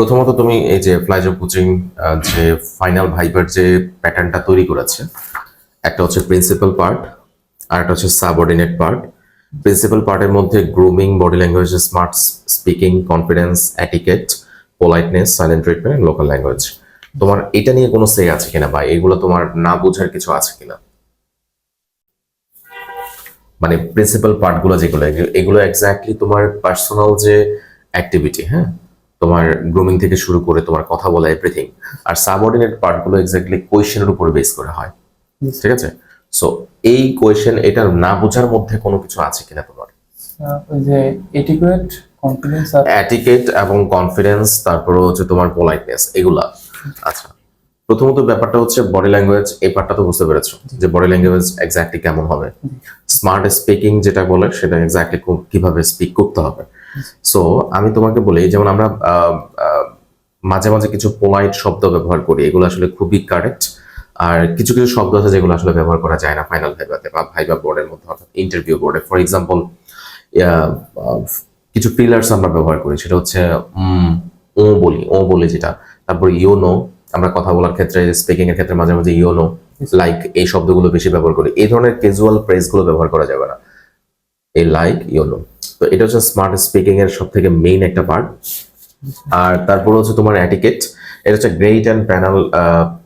প্রথমত তুমি এই যে ফ্লাইজব কোচিং যে ফাইনাল ভাইবার যে প্যাটার্নটা তৈরি করেছে, একটা হচ্ছে প্রিন্সিপাল পার্ট আর একটা হচ্ছে সাবঅর্ডিনেট পার্ট প্রিন্সিপাল পার্টের মধ্যে grooming body language smart speaking confidence etiquette politeness silent treatment local language তোমার এটা নিয়ে কোনো সে আছে কিনা বা এগুলো তোমার না বোঝার কিছু আছে কিনা? মানে প্রিন্সিপাল পার্টগুলো যেগুলো, এগুলো এক্স্যাক্টলি তোমার পার্সোনাল যে অ্যাক্টিভিটি হ্যাঁ? তোমার গ্রুমিং থেকে শুরু করে তোমার কথা বলা এভরিথিং আর সাবঅর্ডিনেট পার্টগুলো এক্স্যাক্টলি কোয়েশনের উপর বেস করে হয়। ঠিক আছে? সো এই কোয়েশন এটা না বোঝার মধ্যে কোনো কিছু আছে কিনা তোমার? যে এটিকুয়েট কনফিডেন্স আর অ্যাটিকেট এবং কনফিডেন্স তারপরে হচ্ছে তোমার পোলাইটনেস এগুলা। আচ্ছা প্রথমত ব্যাপারটা হচ্ছে বডি ল্যাঙ্গুয়েজ এই পার্টটা তো বুঝতে পেরেছ যে বডি ল্যাঙ্গুয়েজ এক্স্যাক্টলি কেমন হবে। স্মার্ট স্পিকিং যেটা বলে সেটা এক্স্যাক্টলি কীভাবে স্পিক করতে হবে। সো আমি তোমাকে বলি, যেমন আমরা মাঝে মাঝে কিছু পোলাইট শব্দ ব্যবহার করি, এগুলো আসলে খুবই কারেক্ট আর কিছু কিছু শব্দ আছে যেগুলো আসলে ব্যবহার করা যায় না ফাইনাল ভাইভাতে বা ভাইভা বোর্ডের মধ্যে, অর্থাৎ ইন্টারভিউ বোর্ডে ফর এক্সাম্পল কিছু পিলার্স আমরা ব্যবহার করি, সেটা হচ্ছে ও বলি। ও বলি যেটা। তারপর ইওনো আমরা কথা বলার ক্ষেত্রে স্পিকিং এর ক্ষেত্রে মাঝে মাঝে ইওনো লাইক এই শব্দগুলো বেশি ব্যবহার করি। এই ধরনের ক্যাজুয়ালগুলো ব্যবহার করা যাবে না। এই লাইক ইওনো তো এটা হচ্ছে স্মার্ট স্পিকিং এর সব থেকে মেইন একটা পার্ট আর তারপর হচ্ছে তোমার অ্যাটিকেট এটা হচ্ছে গ্রেট অ্যান্ড প্যানেল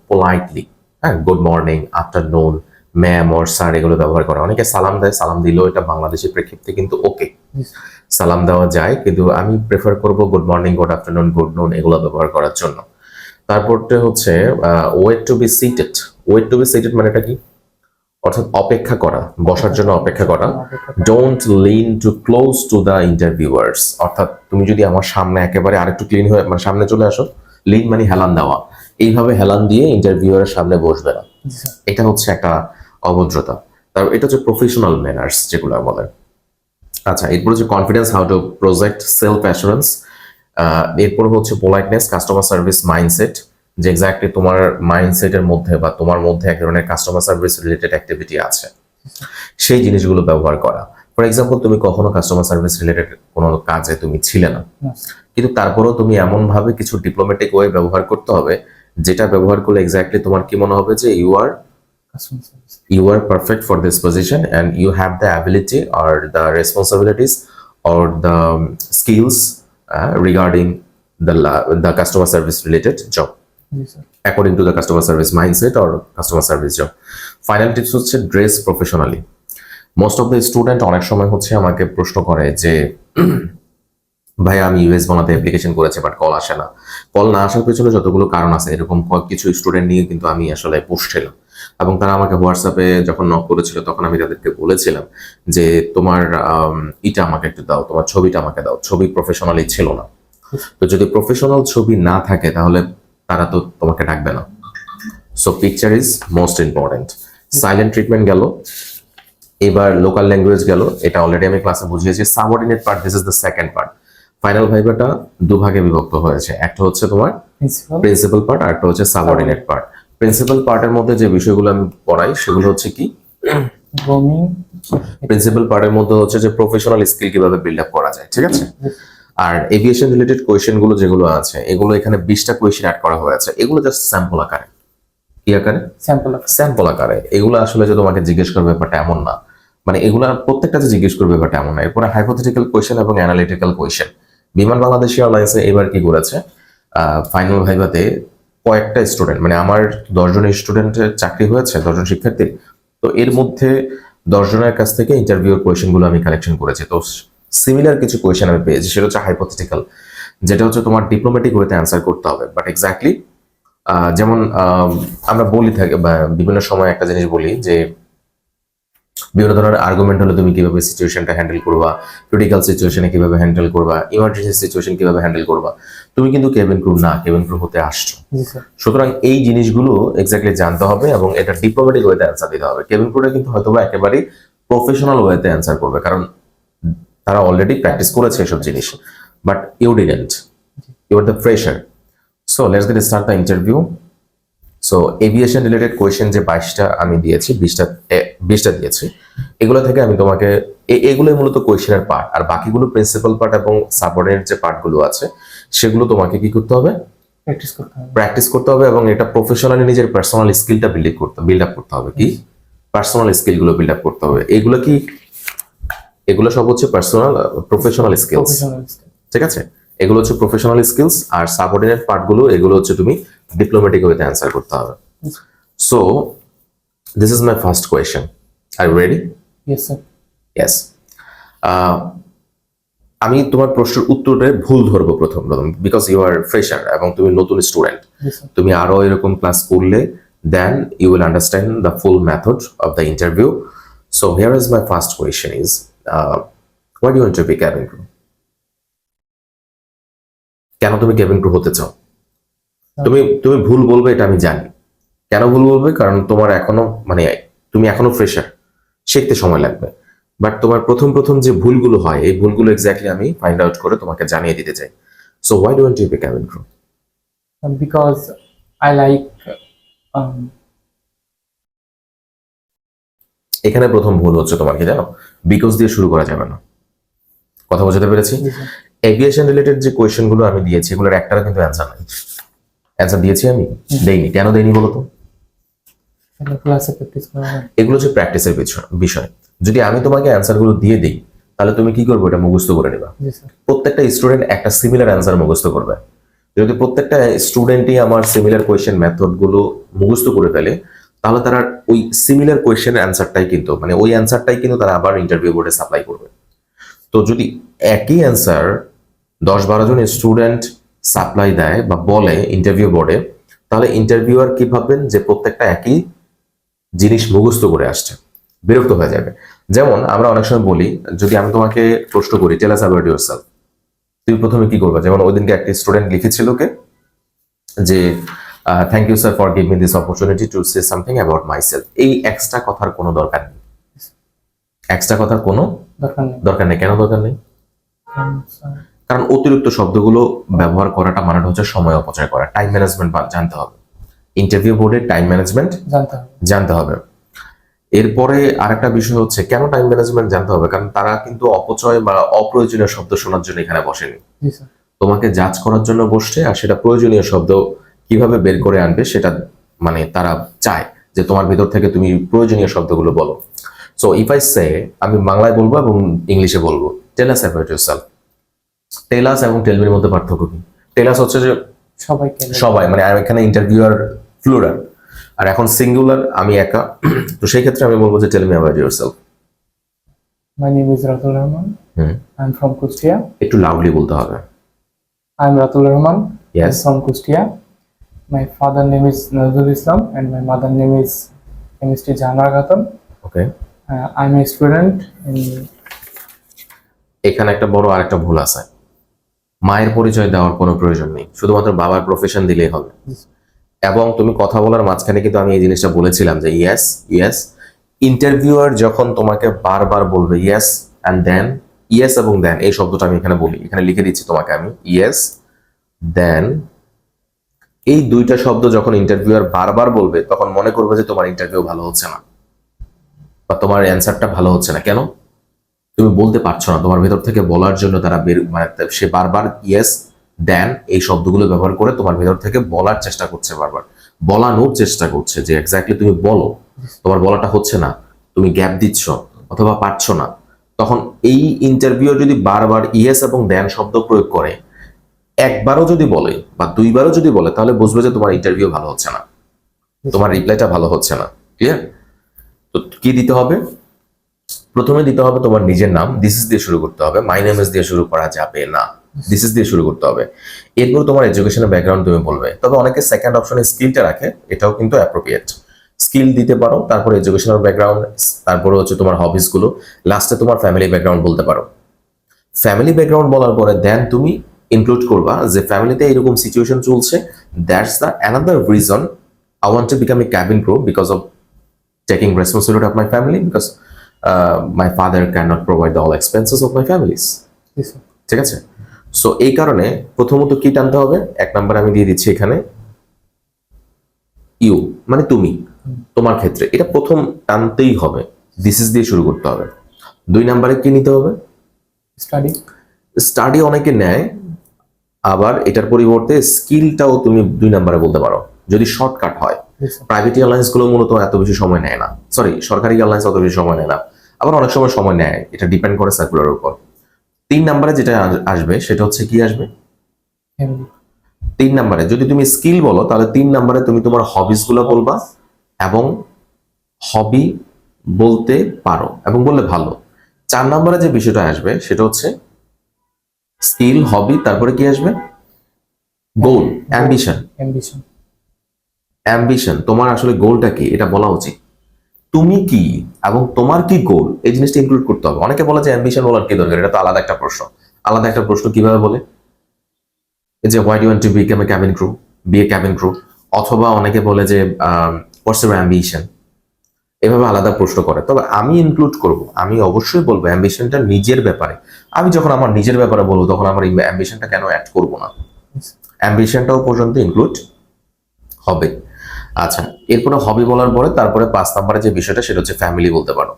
পোলাইটলি হ্যাঁ good morning afternoon ma'am or sir এগুলো ব্যবহার করা। অনেকে সালাম দেয় সালাম দিলেও এটা বাংলাদেশের প্রেক্ষিপ্তে কিন্তু ওকে সালাম দেওয়া যায় কিন্তু আমি প্রেফার করব good morning good afternoon good noon এগুলো ব্যবহার করার জন্য। তারপরটা হচ্ছে wait to be seated wait to be seated মানে এটা কি? অর্থাৎ অপেক্ষা করা বসার জন্য অপেক্ষা করা। Don't lean too close to the interviewers অর্থাৎ তুমি যদি আমার সামনে একেবারে আরেকটু ক্লিন হয়ে মানে সামনে চলে আসো লিন মানে হেলান দেওয়া। এইভাবে হেলান দিয়ে ইন্টারভিউয়ারের সামনে বসবে না। এটা হচ্ছে একটা অভদ্রতা। তারপর এটা হচ্ছে প্রফেশনাল ম্যানার্স যেগুলো বলে। আচ্ছা এরপর হচ্ছে confidence how to project self assurance এরপর হচ্ছে পোলাইটনেস কাস্টমার সার্ভিস মাইন্ডসেট যে এক্স্যাক্টলি তোমার মাইন্ডসেটের মধ্যে বা তোমার মধ্যে এক ধরনের কাস্টমার সার্ভিস রিলেটেড অ্যাক্টিভিটি আছে। সেই জিনিসগুলো ব্যবহার করা। ফর এক্সাম্পল তুমি কখনো কাস্টমার সার্ভিস রিলেটেড কোনো কাজে তুমি ছিলে না। কিন্তু তারপরেও তুমি এমন ভাবে কিছু ডিপ্লোম্যাটিক ওয়ে ব্যবহার করতে হবে যেটা ব্যবহার করলে এক্স্যাক্টলি তোমার কি মনে হবে যে you are customer service you are perfect for this position and you have the ability or the responsibilities or the um, skills uh, regarding the la- the customer service related job G sir according to the customer service mindset or customer service job. Final tips হচ্ছে dress professionally most of the student অনেক সময় হচ্ছে আমাকে প্রশ্ন করে যে ভাই আমি ইউএস বাংলাতে অ্যাপ্লিকেশন করেছি বাট কল আসে না। কল না আসার পেছনে যতগুলো কারণ আছে এরকম কিছু স্টুডেন্ট নিয়ে কিন্তু আমি আসলে বসছিলাম। এবং তারা আমাকে হোয়াটসঅ্যাপে যখন নক করেছিল তখন আমি তাদেরকে বলেছিলাম যে তোমার ইটা আমাকে একটু দাও তোমার ছবিটা আমাকে দাও। ছবি প্রফেশনালি ছিল না। তো যদি প্রফেশনাল ছবি না থাকে তাহলে তারা তো তোমাকে ডাকবে না। So picture is most important silent treatment গেল। এবার লোকাল ল্যাঙ্গুয়েজ গেল। এটা অলরেডি আমি ক্লাসে বুঝিয়েছি। Subordinate part this is the second part final ভাইবাটা দুভাগে বিভক্ত হয়েছে। একটা হচ্ছে তোমার প্রিন্সিপাল পার্ট আর একটা হচ্ছে সাবঅর্ডিনেট পার্ট প্রিন্সিপাল পার্টের মধ্যে যে বিষয়গুলো আমি পড়াই সেগুলো হচ্ছে কি? প্রিন্সিপাল পার্টের মধ্যে হচ্ছে যে প্রফেশনাল স্কিল কীভাবে বিল্ড আপ করা যায় ঠিক আছে? আর এভিয়েশন রিলেটেড কোয়েশ্চেনগুলো যেগুলো আছে এগুলো এখানে বিশটা কোয়েশ্চেন অ্যাড করা হয়েছে। এগুলো জাস্ট স্যাম্পল আকারে। কি আকারে? স্যাম্পল স্যাম্পল আকারে। এগুলো আসলে যে তোমাকে জিজ্ঞেস করবে ব্যাপারটা এমন না। মানে এগুলা প্রত্যেকটা যে জিজ্ঞেস করবে ব্যাপারটা এমন না। এরপরে হাইপোথেটিক্যাল কোয়েশ্চেন এবং অ্যানালিটিক্যাল কোয়েশ্চেন বিমান বাংলাদেশ এয়ারলাইন্সে এবার কি করেছে? ফাইনাল ভাইভাতে কয়েকটা স্টুডেন্ট মানে আমার দশজন স্টুডেন্টের চাকরি হয়েছে দশজন শিক্ষার্থী তো এর মধ্যে দশজনের কাছ থেকে ইন্টারভিউর কোয়েশ্চেনগুলো আমি কালেকশন করেছি। তো সিমিলার কিছু কোয়েশ্চেন আমি পেয়েছি সেটা হচ্ছে হাইপোথেটিক্যাল যেটা হচ্ছে তোমার ডিপ্লোম্যাটিক ওয়েতে অ্যান্সার করতে হবে। বাট এক্স্যাক্টলি যেমন আমরা বলি থাকি বা বিভিন্ন সময় একটা জিনিস বলি যে বিভিন্ন ধরনের আর্গুমেন্ট হলে তুমি কীভাবে সিচুয়েশনটা হ্যান্ডেল করবা ক্রিটিক্যাল সিচুয়েশনে কীভাবে হ্যান্ডেল করবা ইমার্জেন্সি সিচুয়েশন কীভাবে হ্যান্ডেল করবা। তুমি কিন্তু কেবিন ক্রু না কেবিন ক্রু হতে আসছো। সুতরাং এই জিনিসগুলো এক্স্যাক্টলি জানতে হবে এবং এটা ডিপ্লোম্যাটিক ওয়েতে অ্যান্সার দিতে হবে। কেবিন ক্রুটা কিন্তু হয়তোবা একেবারেই প্রফেশনাল ওয়েতে অ্যান্সার করবে কারণ তারা অলরেডি প্র্যাকটিস করেছে এসব জিনিস। But you didn't you are the fresher so let's get start the interview so aviation related question যে বাইশটা আমি দিয়েছি বিশটা বিশটা দিয়েছি এগুলো থেকে আমি তোমাকে এগুলোই মূলত কোয়েশ্চেনের পার্ট আর বাকিগুলো প্রিন্সিপাল পার্ট এবং সাবঅর্ডিনেট যে পার্টগুলো আছে সেগুলো তোমাকে কি করতে হবে? প্র্যাকটিস করতে হবে। প্র্যাকটিস করতে হবে এবং এটা প্রফেশনালি নিজের পার্সোনাল স্কিলটা বিল্ড করতে বিল্ড আপ করতে হবে কি? পার্সোনাল স্কিলগুলো বিল্ড আপ করতে হবে। এগুলো কি এগুলো সব হচ্ছে পার্সোনাল প্রফেশনাল স্কিলস ঠিক আছে? এগুলো হচ্ছে প্রফেশনাল স্কিলস আর সাবঅর্ডিনেট পার্টগুলো এগুলো হচ্ছে তুমি ডিপ্লোম্যাটিক ওয়েতে অ্যান্সার করতে হবে। So this is my first question are you ready yes sir yes আমি তোমার প্রশ্নের উত্তরে ভুল ধরবো প্রথম প্রথম বিকজ ইউ আর ফ্রেশার এবং তুমি নতুন স্টুডেন্ট তুমি আরও এরকম ক্লাস করলে then you will understand the full method of the interview so here is my first question is what you to be cabin crew কেন তুমি ক্যাবিন ক্রু হতে চাও? তুমি তুমি ভুল বলবে এটা আমি জানি। কেন ভুল বলবে? কারণ তোমার এখনও মানে তুমি এখনও ফ্রেশার শিখতে সময় লাগবে। বাট তোমার প্রথম প্রথম যে ভুলগুলো হয় এই ভুলগুলো এক্স্যাক্টলি আমি ফাইন্ড আউট করে তোমাকে জানিয়ে দিতে চাই। So why don't you be cabin crew because I like এখানে প্রথম ভুল হচ্ছে তোমার কি জানো? বিকজ দিয়ে শুরু করা যাবে না। কথা বোঝাতে পেরেছি? এভিয়েশন রিলেটেড যে কোয়েশ্চেনগুলো আমি দিয়েছি এগুলোর একটারও কিন্তু অ্যান্সার নাই। অ্যান্সার দিয়েছি আমি? দেইনি। কেন দেইনি বলো তো? এগুলো হচ্ছে প্র্যাকটিসের বিষয়। যদি আমি তোমাকে অ্যান্সারগুলো দিয়ে দিই তাহলে তুমি কি করবে? এটা মুখস্থ করে নেবা। প্রত্যেকটা স্টুডেন্ট একটা সিমিলার অ্যান্সার মুখস্থ করবে। যদি প্রত্যেকটা স্টুডেন্টই আমার সিমিলার কোয়েশ্চেন মেথডগুলো মুখস্থ করে ফেলে তাহলে তারা ওই সিমিলার কোয়েশ্চেন অ্যান্সারটাই কিন্তু মানে ওই অ্যান্সারটাই কিন্তু তারা আবার ইন্টারভিউ বোর্ডে সাপ্লাই করবে। তো যদি একই অ্যান্সার দশ বারো জন স্টুডেন্ট সাপ্লাই দেয় বা বলে ইন্টারভিউ বোর্ডে তাহলে ইন্টারভিউয়ার কি ভাববেন? যে প্রত্যেকটা একই জিনিস মুখস্থ করে আসছে, বিরক্ত হয়ে যাবে। যেমন আমরা অনেক সময় বলি, যদি আমি তোমাকে প্রশ্ন করি টেলাস অ্যাবাউট ইউর সেলফ তুমি প্রথমে কি করবে? যেমন ওই দিনকে একটা স্টুডেন্ট লিখেছিল কে? যে thank you sir for give me this opportunity to say something about myself এই এক্সট্রা কথার কোনো দরকার নেই। এক্সট্রা কথার কোনো দরকার নেই। দরকার নেই। কেন দরকার নেই? কারণ অতিরিক্ত শব্দগুলো ব্যবহার করাটা মানে হচ্ছে সময় অপচয় করা। টাইম ম্যানেজমেন্ট জানতে হবে। ইন্টারভিউ বোর্ডে টাইম ম্যানেজমেন্ট জানতে হবে। জানতে হবে। এরপরে আরেকটা বিষয় হচ্ছে কেন টাইম ম্যানেজমেন্ট জানতে হবে? কারণ তারা কিন্তু অপচয় বা অপ্রয়োজনীয় শব্দ শোনার জন্য এখানে বসেনি। তোমাকে জাজ করার জন্য বসছে আর সেটা প্রয়োজনীয় শব্দ কীভাবে বের করে আনবে সেটা মানে তারা চায় যে তোমার ভিতর থেকে তুমি প্রয়োজনীয় শব্দগুলো বলো। সো ইফ আই সে আমি বাংলায় বলব এবং ইংলিশে বলব। টেলাস অ্যাবাউট ইউরসেলফ টেলাস এবং টেলমির মধ্যে পার্থক্য কি? টেলাস হচ্ছে যে সবাইকে সবাই মানে এখানে ইন্টারভিউয়ার ফ্লুরাল আর এখন সিঙ্গুলার আমি একা। তো সেই ক্ষেত্রে আমি বলব যে tell me about yourself My name is Ratul Rahman. হুম। I'm from Kustia. একটু লাউডলি বলতে হবে। I am Rahman. Rahman I'm from Kustia. My father name is Nazrul Islam and my mother name is Chemistry Jhanwar Khatun. Okay Uh, I'm a student in এখানে একটা বড় আরেকটা ভুল আছে। মায়ের পরিচয় দেওয়ার কোনো প্রয়োজন নেই। শুধুমাত্র বাবার প্রফেশন দিলেই হবে। এবং তুমি কথা বলার মাঝখানে কিন্তু আমি এই জিনিসটা বলেছিলাম যে ইয়েস ইয়েস ইন্টারভিউয়ার যখন তোমাকে বারবার বলবে ইয়েস অ্যান্ড দেন ইয়েস এবং দেন এই শব্দটা আমি এখানে বলি। এখানে লিখে দিচ্ছি তোমাকে আমি ইয়েস দেন এই দুইটা শব্দ যখন ইন্টারভিউয়ার বারবার বলবে, তখন মনে করবে যে তোমার ইন্টারভিউ ভালো হচ্ছে না। বা তোমার অ্যান্সারটা ভালো হচ্ছে না। কেন? তুমি বলতে পারছ না। তোমার ভেতর থেকে বলার জন্য তারা বের মানে সে বারবার ইয়েস দেন এই শব্দগুলো ব্যবহার করে তোমার ভেতর থেকে বলার চেষ্টা করছে বারবার। বলানোর চেষ্টা করছে যে এক্স্যাক্টলি তুমি বলো, তোমার বলাটা হচ্ছে না, তুমি গ্যাপ দিচ্ছ অথবা পারছ না। তখন এই ইন্টারভিউ যদি বারবার ইয়েস এবং দেন শব্দ প্রয়োগ করে একবারও যদি বলে বা দুইবারও যদি বলে, তাহলে বুঝবে যে তোমার ইন্টারভিউ ভালো হচ্ছে না। তোমার রিপ্লাইটা ভালো হচ্ছে না। ক্লিয়ার তো কি দিতে হবে? প্রথমে দিতে হবে তোমার নিজের নাম। দিস ইস দিয়ে শুরু করতে হবে। মাই নেম ইস দিয়ে শুরু করা যাবে না। দিস ইস দিয়ে শুরু করতে হবে। এরপর তোমার এডুকেশনের ব্যাকগ্রাউন্ড তুমি বলবে। তবে অনেকে সেকেন্ড অপশনে স্কিলটা রাখে, এটাও কিন্তু অ্যাপ্রোপ্রিয়েট স্কিল দিতে পারো, তারপর এডুকেশনাল ব্যাকগ্রাউন্ড তারপরে হচ্ছে তোমার হবিসগুলো। লাস্টে তোমার ফ্যামিলি ব্যাকগ্রাউন্ড বলতে পারো। ফ্যামিলি ব্যাকগ্রাউন্ড বলার পরে দেন তুমি ইনক্লুড করবা যে ফ্যামিলিতে এরকম সিচুয়েশন চলছে that's the another reason I want to become a cabin crew because of taking responsibility of my family because my father father not provide the all expenses of my families. ঠিক আছে? So এই কারণে প্রথমত কি টানতে হবে? এক number আমি দিয়ে দিচ্ছি এখানে। ইউ মানে তুমি তোমার ক্ষেত্রে। এটা প্রথম টানতেই হবে। দিস ইজ দিয়ে শুরু করতে হবে। দুই নাম্বারে কি নিতে হবে? Study. স্টাডি অনেকে নেয় আবার এটার পরিবর্তে স্কিলটাও তুমি দুই নাম্বারে বলতে পারো যদি শর্টকাট হয়। প্রাইভেট এয়ারলাইন্সগুলো মূলত এত বেশি সময় নেয় না। সরি সরকারি এয়ারলাইন্স অত বেশি সময় নেয় না। আবার অনেক সময় সময় নেয় এটা ডিপেন্ড করে সার্কুলার উপর। তিন নাম্বারে যেটা আসবে সেটা হচ্ছে কি আসবে? তিন নাম্বারে যদি তুমি স্কিল বলো তাহলে তিন নাম্বারে তুমি তোমার হবিসগুলো বলবা এবং হবি বলতে পারো এবং বললে ভালো। চার নাম্বারে যে বিষয়টা আসবে সেটা হচ্ছে স্কিল হবি তারপরে কি আসবে? গোল অ্যাম্বিশন অ্যাম্বিশন অ্যাম্বিশন তোমার আসলে গোলটা কি? এটা বলা উচিত। তুমি কি এবং তোমার কি গোল? এই জিনিসটা ইনক্লুড করতে হবে। অনেকে বলে যে অ্যাম্বিশন বলার কি দরকার? এটা তো আলাদা একটা প্রশ্ন। আলাদা একটা প্রশ্ন কীভাবে বলে? যে why do want to become a cabin crew be a cabin crew অথবা অনেকে বলে যে হোয়াটস ইউর অ্যাম্বিশন এভাবে আলাদা প্রশ্ন করে। তবে আমি ইনক্লুড করব। আমি অবশ্যই বলব অ্যাম্বিশনটা নিজের ব্যাপারে। আমি যখন আমার নিজের ব্যাপারে বলব, তখন আমার অ্যাম্বিশনটা কেন অ্যাড করব না? অ্যাম্বিশনটাও পর্যন্ত ইনক্লুড হবে। আচ্ছা এরপরে হবি বলার পরে তারপরে পাঁচ নাম্বারে যে বিষয়টা, সেটা হচ্ছে ফ্যামিলি বলতে পারো।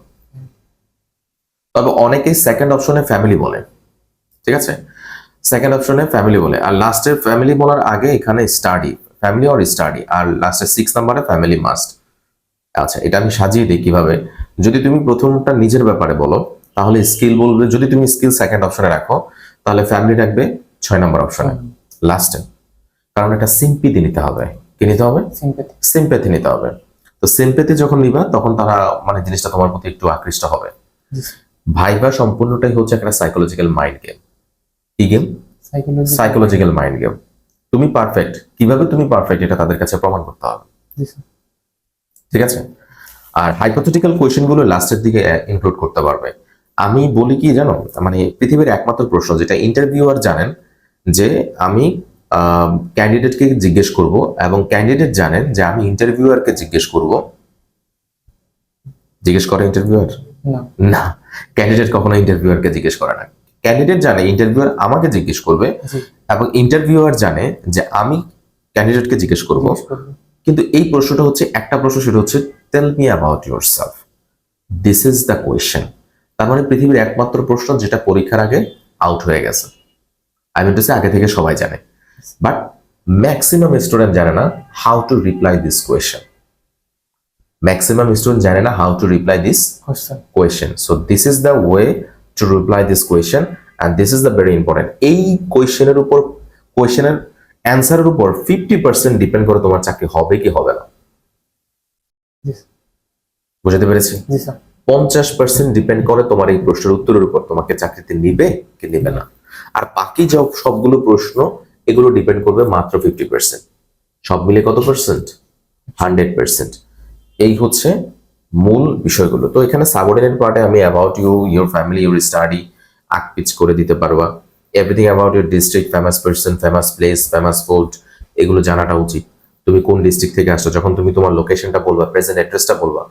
তবে অনেকেই সেকেন্ড অপশনে ফ্যামিলি বলে। ঠিক আছে? সেকেন্ড অপশনে ফ্যামিলি বলে। আর লাস্টের ফ্যামিলি বলার আগে এখানে স্টাডি ফ্যামিলি অর স্টাডি আর লাস্টের সিক্স নাম্বারে ফ্যামিলি মাস্ট আচ্ছা এটা আমি সাজিয়ে দিই কীভাবে? যদি তুমি প্রথমটা নিজের ব্যাপারে বলো তাহলে স্কিল বলবে যদি তুমি স্কিল সেকেন্ড অপশনে রাখো তাহলে ফ্যামিলি রাখবে ছয় নম্বর অপশনে লাস্টে কারণ এটা সিম্পিতি নিতে হবে। কি নিতে হবে? সিম্পেথি নিতে হবে। তো সিম্পেথি যখন নিবা তখন তারা মানে জিনিসটা তোমার প্রতি একটু আকৃষ্ট হবে। ভাইবা সম্পূর্ণটাই হচ্ছে একটা সাইকোলজিক্যাল মাইন্ড গেম কি গেম সাইকোলজিক্যাল মাইন্ড গেম তুমি পারফেক্ট কীভাবে তুমি পারফেক্ট এটা তাদের কাছে প্রমাণ করতে হবে। ঠিক আছে? আর হাইপোথেটিক্যাল কোয়েশ্চেনগুলো লাস্টের দিকে ইনক্লুড করতে পারবে। আমি বলি কি জানো? মানে পৃথিবীর একমাত্র প্রশ্ন যেটা ইন্টারভিউয়ার জানেন যে আমি ক্যান্ডিডেটকে জিজ্ঞেস করব এবং ক্যান্ডিডেট জানেন যে আমি ইন্টারভিউয়ারকে জিজ্ঞেস করব। জিজ্ঞেস করে ইন্টারভিউয়ার না। না। ক্যান্ডিডেট কখনো ইন্টারভিউয়ারকে জিজ্ঞেস করে না। ক্যান্ডিডেট জানে ইন্টারভিউয়ার আমাকে জিজ্ঞেস করবে এবং ইন্টারভিউয়ার জানে যে আমি ক্যান্ডিডেটকে জিজ্ঞেস করব। কিন্তু এই প্রশ্নটা হচ্ছে একটা প্রশ্ন সেটা হচ্ছে tell me about yourself this is the question তার মানে পৃথিবীর একমাত্র প্রশ্ন যেটা পরীক্ষার আগে আউট হয়ে গেছে। আই মিন টু সে আগে থেকে সবাই জানে। বাট ম্যাক্সিমাম স্টুডেন্ট জানে না how to reply this question maximum student জানে না how to reply this question. So this is the way to reply this question and this is the very important. এই কোয়েশ্চেনের উপর কোয়েশ্চেনের অ্যান্সারের উপর ফিফটি পার্সেন্ট ডিপেন্ড করে তোমার চাকরি হবে কি হবে না। বুঝতে পেরেছি? পঞ্চাশ পার্সেন্ট ডিপেন্ড করে তোমার এই প্রশ্নের উত্তরের উপর তোমাকে চাকরিতে নিবে কি নিবে না। আর বাকি সব সবগুলো প্রশ্ন এগুলো ডিপেন্ড করবে মাত্র ফিফটি পার্সেন্ট সব মিলে কত পার্সেন্ট হান্ড্রেড পার্সেন্ট এই হচ্ছে মূল বিষয়গুলো। তো এখানে সাবঅর্ডিনেট পার্টে আমি about you your family your study আকপিচ করে দিতে পারবা। Everything about your district famous person famous place famous food এগুলো জানাটা উচিত। তুমি কোন ডিস্ট্রিক্ট থেকে আসছো? যখন তুমি তোমার লোকেশনটা বলবা প্রেজেন্ট অ্যাড্রেসটা বলবা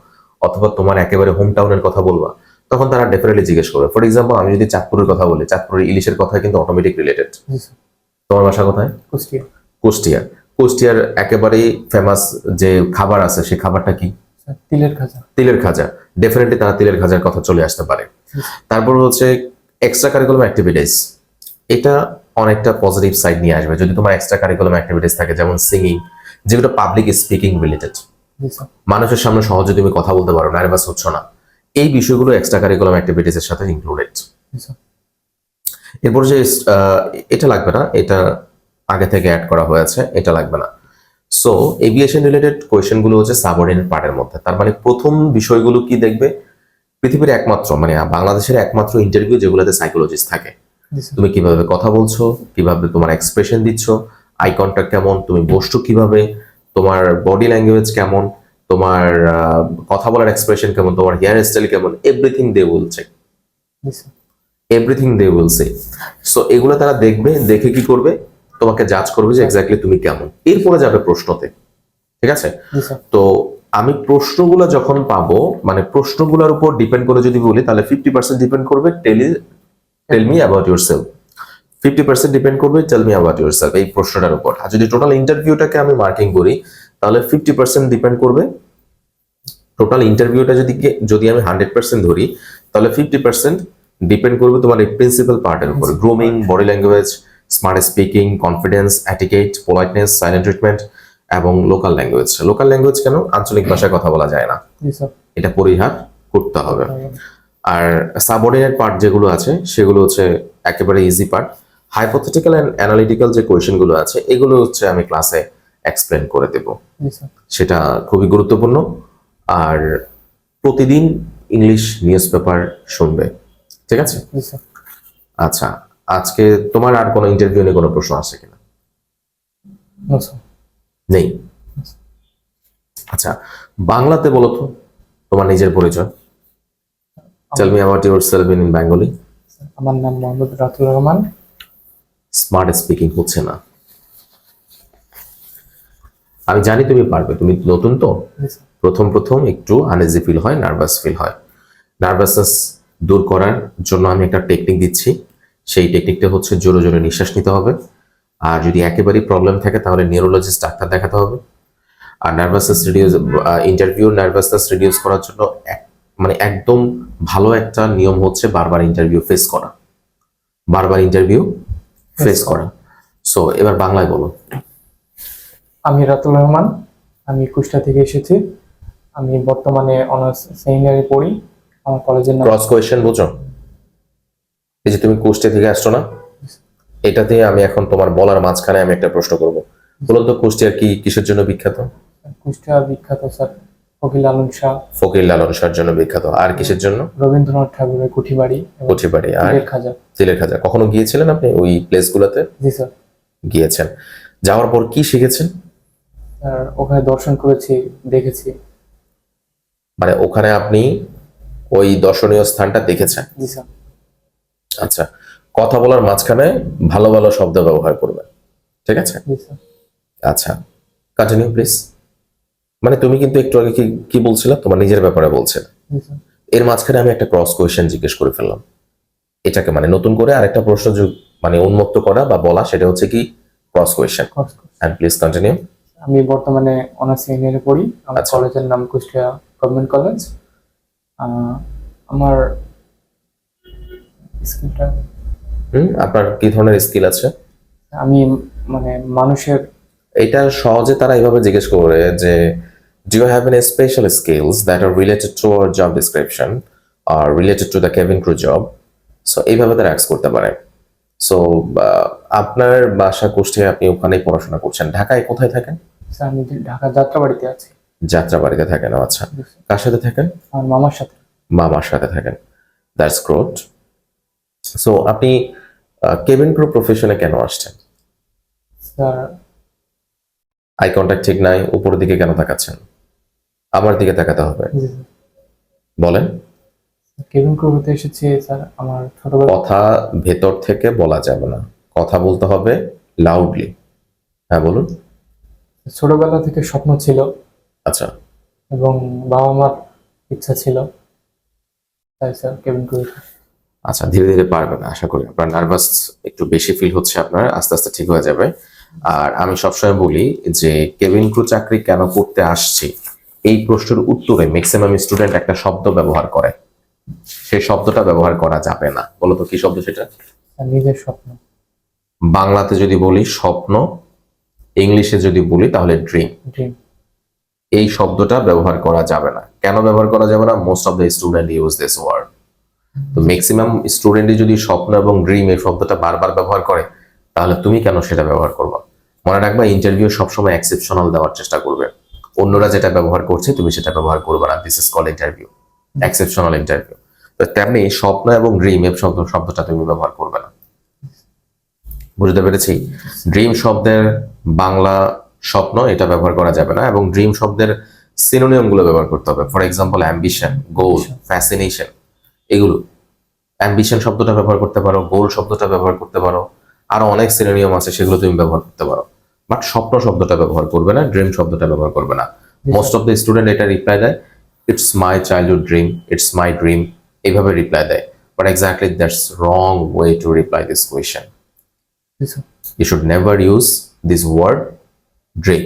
অথবা তোমার একেবারে হোম টাউনের কথা বলবা তখন তারা ডেফিনেটলি জিজ্ঞেস করবে। ফর এক্সাম্পল আমি যদি চাঁদপুরের কথা বলি চাঁদপুরের ইলিশের কথা কিন্তু অটোমেটিক রিলেটেড তোমার বাসা কোথায়? কুষ্টিয়া। কুষ্টিয়া। কুষ্টিয়ার একেবারেই ফেমাস যে খাবার আছে সেই খাবারটা কি? তিলের খাজা। তিলের খাজা। ডেফিনেটলি তারা তিলের খাজার কথা চলে আসতে পারে। তারপর হচ্ছে এক্সট্রা কারিকুলাম অ্যাক্টিভিটিস এটা অনেকটা পজিটিভ সাইড নিয়ে আসবে যদি তোমার এক্সট্রা কারিকুলাম অ্যাক্টিভিটিস থাকে যেমন সিঙ্গিং যেগুলো পাবলিক স্পিকিং রিলেটেড মানুষের সামনে সহজে তুমি কথা বলতে পারো নার্ভাস হচ্ছ না। এই বিষয়গুলো এক্সট্রা কারিকুলাম অ্যাক্টিভিটিস এর সাথে ইনক্লুডেড এরপর যে এটা লাগবে না এটা আগে থেকে অ্যাড করা হয়েছে এটা লাগবে না। সো এভিয়েশন রিলেটেড কোয়েশ্চেনগুলো হচ্ছে সাবঅর্ডিনেট পার্টের মধ্যে। তার মানে প্রথম বিষয়গুলো কি দেখবে? পৃথিবীর একমাত্র মানে বাংলাদেশের একমাত্র ইন্টারভিউ যেগুলোতে সাইকোলজিস্ট থাকে। তুমি কীভাবে কথা বলছো কীভাবে তোমার এক্সপ্রেশন দিচ্ছ আই কন্ট্যাক্ট কেমন তুমি বসছো কীভাবে তোমার বডি ল্যাঙ্গুয়েজ কেমন তোমার কথা বলার এক্সপ্রেশন কেমন তোমার হেয়ার স্টাইল কেমন everything they G everything they will say so এগুলো তারা দেখবে দেখে কি করবে? তোমাকে জাজ করবে যে এক্স্যাক্টলি তুমি কেমন। এরপরে যাবে প্রশ্নতে। ঠিক আছে? তো আমি প্রশ্নগুলো যখন পাবো মানে প্রশ্নগুলোর উপর ডিপেন্ড করে যদি বলি তাহলে ফিফটি পার্সেন্ট ডিপেন্ড করবে tele tell me about yourself fifty percent depend করবে tell me about yourself এই প্রশ্নটার উপর। আর যদি টোটাল ইন্টারভিউটাকে আমি মার্কিং করি তাহলে ফিফটি পার্সেন্ট ডিপেন্ড করবে। টোটাল ইন্টারভিউটা যদি যদি আমি হান্ড্রেড পার্সেন্ট ধরি তাহলে ফিফটি পার্সেন্ট ডিপেন্ড করবে তোমার এই প্রিন্সিপাল পার্টের উপর। Grooming body language smart speaking confidence etiquette politeness silent treatment এবং লোকাল ল্যাঙ্গুয়েজ লোকাল ল্যাঙ্গুয়েজ কেন? আঞ্চলিক ভাষায় কথা বলা যায় না। এটা পরিহার করতে হবে। আর সাবঅর্ডিনেট পার্ট যেগুলো আছে সেগুলো হচ্ছে একেবারে easy part hypothetical and analytical যে কোয়েশনগুলো আছে এগুলো হচ্ছে আমি ক্লাসে এক্সপ্লেন করে দেব। সেটা খুবই গুরুত্বপূর্ণ। আর প্রতিদিন ইংলিশ নিউজ পেপার শুনবে। ঠিক আছে? স্যার আচ্ছা আজকে তোমার আর কোনো ইন্টারভিউ নিয়ে কোনো প্রশ্ন আছে কিনা? নেই? আচ্ছা বাংলাতে বলো তো তোমার নিজের পরিচয়। Tell me about yourself in Bengali আমার নাম মোহাম্মদ রাতুল রহমান। স্মার্ট স্পিকিং হচ্ছে না। আমি জানি তুমি পারবে তুমি নতুন তো। প্রথম প্রথম একটু আনইজি ফিল হয় নার্ভাস ফিল হয়। নার্ভাসনেস দূর করার জন্য আমি একটা টেকনিক দিচ্ছি। সেই টেকনিকটা হচ্ছে জোরে জোরে নিঃশ্বাস নিতে হবে। আর যদি একেবারেই প্রবলেম থাকে তাহলে নিউরোলজিস্ট ডাক্তার দেখাতে হবে। আর nervousness reduce interview nervousness reduce করার জন্য এক- মানে একদম ভালো একটা নিয়ম হচ্ছে বারবার ইন্টারভিউ ফেস করা। বারবার ইন্টারভিউ ফেস করা। সো এবার বাংলায় বলো আমি রাতুল রহমান আমি কুষ্টা থেকে এসেছি। আমি বর্তমানে অনার্স সেমিনারি পড়ি। আমার কলেজের নাম ক্রস কোয়েশ্চেন বুঝো এই যে তুমি কুষ্টি থেকে আসছো না? এটাতে আমি এখন তোমার বলার মাঝখানে আমি একটা প্রশ্ন করব। বলো তো কুষ্টিয়ার কি কিসের জন্য বিখ্যাত? কুষ্টিয়া বিখ্যাত স্যার ফকির লালন শাহ। ফকির লালন শাহর জন্য বিখ্যাত। আর কিসের জন্য? রবীন্দ্রনাথ ঠাকুরের কুঠিবাড়ি এবং কচিবাড়ি আর? খাজা। তিলের খাজা। কখনো গিয়েছিলেন আপনি ওই প্লেসগুলোতে জি স্যার। গিয়েছেন। যাওয়ার পর কি শিখেছেন? ওখানে দর্শন করেছি দেখেছি। মানে ওখানে আপনি ওই দর্শনীয় স্থানটা দেখেছেন? জি স্যার। আচ্ছা। কথা বলার মাঝখানে ভালো ভালো শব্দ ব্যবহার করবেন। ঠিক আছে? আচ্ছা। কন্টিনিউ প্লিজ মানে তুমি কিন্তু একটু আগে কি কি বলছিলে? তোমার নিজের ব্যাপারে বলছে। এর মাঝখানে আমি একটা ক্রস কোয়েশ্চেন জিজ্ঞেস করে ফেললাম। এটাকে মানে নতুন করে আরেকটা প্রশ্ন মানে উন্মুক্ত করা বা বলা সেটা হচ্ছে কি cross question course। And please continue আমি বর্তমানে অনার্স সেমিনারে পড়ি। আমার আচ্ছা। কলেজের নাম কুষ্টিয়া গভর্নমেন্ট কলেজ আমার স্কিলটা হুম আপনার কি ধরনের স্কিল আছে? আমি মানে মানুষের এটা সহজে তারা এইভাবে জিজ্ঞেস করে যে do you have an special skills that are related to our job description are related to the cabin crew job so এইভাবে তারা অ্যাক্স করতে পারে। সো আপনার বাসা কুষ্টিয়া আপনি ওখানেই পড়াশোনা করছেন। ঢাকায় কোথায় থাকেন? স্যার, আমি ঢাকা যাত্রাবাড়িতে আছি। যাত্রাবাড়িতে থাকেন আচ্ছা। কার সাথে থাকেন? আমার মামার সাথে। মামার সাথে থাকেন। দ্যাটস গ্রোথ সো আপনি কেবিন ক্রু প্রফেশনে কেন আসছেন? স্যার আই কন্ট্যাক্ট ঠিক নাই উপরের দিকে কেন তাকাচ্ছেন? আমার দিকে তাকাতে হবে। বলেন। কেবিন ক্রু হতে এসেছি স্যার আমার ছোটবেলা কথা ভেতর থেকে বলা যাবে না। কথা বলতে হবে লাউডলি হ্যাঁ বলুন। ছোটবেলা থেকে স্বপ্ন ছিল। আচ্ছা। এবং বাবা মার ইচ্ছা ছিল। তাই স্যার কেবিন ক্রু আচ্ছা ধীরে ধীরে পারবেন আশা করি। আপনার নার্ভাস একটু বেশি ফিল হচ্ছে আপনার আস্তে আস্তে ঠিক হয়ে যাবে। আর আমি সবসময় বলি যে কেবিন ক্রু চাকরি কেন করতে আসছি? এই প্রশ্নের উত্তরে ম্যাক্সিমাম স্টুডেন্ট একটা শব্দ ব্যবহার করে। সেই শব্দটা ব্যবহার করা যাবে না। বলো তো কি শব্দ সেটা? নিজের স্বপ্ন। বাংলাতে যদি বলি স্বপ্ন ইংলিশে যদি বলি তাহলে ড্রিম ড্রিম এই শব্দটা ব্যবহার করা যাবে না। কেন ব্যবহার করা যাবে না? Most of the student use this word তো ম্যাক্সিমাম স্টুডেন্টই যদি স্বপ্ন এবং ড্রিম এই শব্দটা বারবার ব্যবহার করে তাহলে তুমি কেন সেটা ব্যবহার করবা? মনে রাখবা ইন্টারভিউ সবসময় এক্সেপশনাল দেওয়ার চেষ্টা করবে। অন্যরা যেটা ব্যবহার করছে, তুমি সেটা ব্যবহার করবে না। This is call interview exceptional interview তো তেমনি স্বপ্ন এবং ড্রিম এই শব্দ শব্দটা তুমি ব্যবহার করবে না। বুঝতে পেরেছি? ড্রিম শব্দের বাংলা স্বপ্ন এটা ব্যবহার করা যাবে না এবং ড্রিম শব্দের সিনোনিয়ামগুলো ব্যবহার করতে হবে। For example ambition goal fascination এগুলো। অ্যাম্বিশন শব্দটা ব্যবহার করতে পারো গোল শব্দটা ব্যবহার করতে পারো। আরও অনেক সিনোনিয়াম আছে, সেগুলো তুমি ব্যবহার করতে পারো। বাট স্বপ্ন শব্দটা ব্যবহার করবে না ড্রিম শব্দটা ব্যবহার করবে না। মোস্ট অফ দ্য স্টুডেন্ট এটা রিপ্লাই দেয় it's my childhood dream it's my dream এইভাবে রিপ্লাই দেয়। But exactly that's wrong way to reply this question G should never should this use dream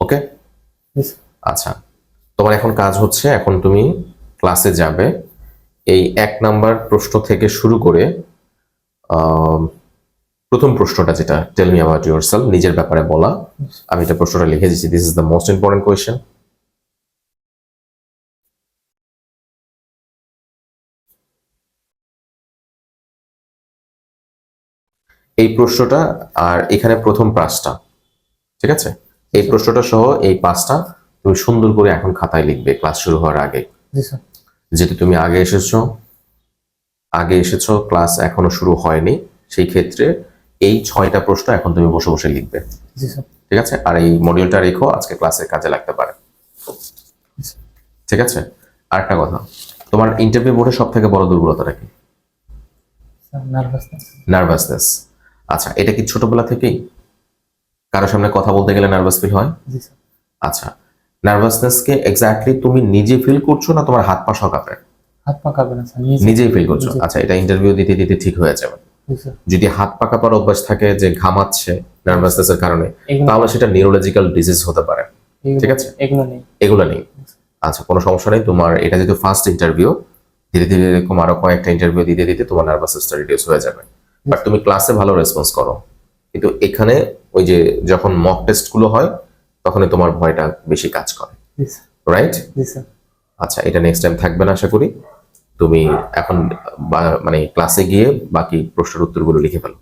okay আচ্ছা তোমার এখন কাজ হচ্ছে এখন তুমি ক্লাসে যাবে। এই এক নাম্বার প্রশ্ন থেকে শুরু করে প্রথম প্রশ্নটা যেটা tell me about yourself নিজের ব্যাপারে বলা। আমি এটা প্রশ্নটা লিখে দিচ্ছি this is the most important question এই প্রশ্নটা আর এখানে প্রথম পাঁচটা ঠিক আছে? এই প্রশ্নটা সহ এই পাঁচটা তুমি সুন্দর করে এখন খাতায় লিখবে ক্লাস শুরু হওয়ার আগে। যেহেতু তুমি আগে এসেছ আগে এসেছ ক্লাস এখনও শুরু হয়নি সেই ক্ষেত্রে এই ছয়টা প্রশ্ন এখন তুমি বসে বসে লিখবে। ঠিক আছে? আর এই মডিউলটা রেখো আজকে ক্লাসে কাজে লাগতে পারে। ঠিক আছে? আরেকটা কথা তোমার ইন্টারভিউ বোর্ডে সব থেকে বড় দুর্বলতাটা কি? নার্ভাসনেস আচ্ছা এটা কি ছোটবেলা থেকেই? কারোর সামনে কথা বলতে গেলে নার্ভাস ফিল হয়? আচ্ছা নার্ভাসনেসকে এক্স্যাক্টলি তুমি নিজে ফিল করছ না তোমার হাত পা সকাপে হাত পা কাঁপে না নিজেই ফিল করছ? আচ্ছা এটা ইন্টারভিউ দিতে দিতে ঠিক হয়ে যাবে। যদি হাত পাকা কাঁপার অভ্যাস থাকে যে ঘামাচ্ছে নার্ভাসনেসের কারণে তাহলে সেটা নিউরোলজিক্যাল ডিজিজ হতে পারে। ঠিক আছে। এগুলো নেই। এগুলো নেই। আচ্ছা কোনো সমস্যা নেই? তোমার এটা যেহেতু ফার্স্ট ইন্টারভিউ ধীরে ধীরে এরকম আরও কয়েকটা ইন্টারভিউ দিতে দিতে তোমার নার্ভাসনেসটা রিডিউস হয়ে যাবে। বাট তুমি ক্লাসে ভালো রেসপন্স করো। কিন্তু এখানে ওই যে যখন মক টেস্টগুলো হয় তখনই তোমার ভয়টা বেশি কাজ করে। রাইট জি স্যার আচ্ছা এটা নেক্সট টাইম থাকবে না আশা করি। তুমি এখন মানে ক্লাসে গিয়ে বাকি প্রশ্নের উত্তরগুলো লিখে ফেলো।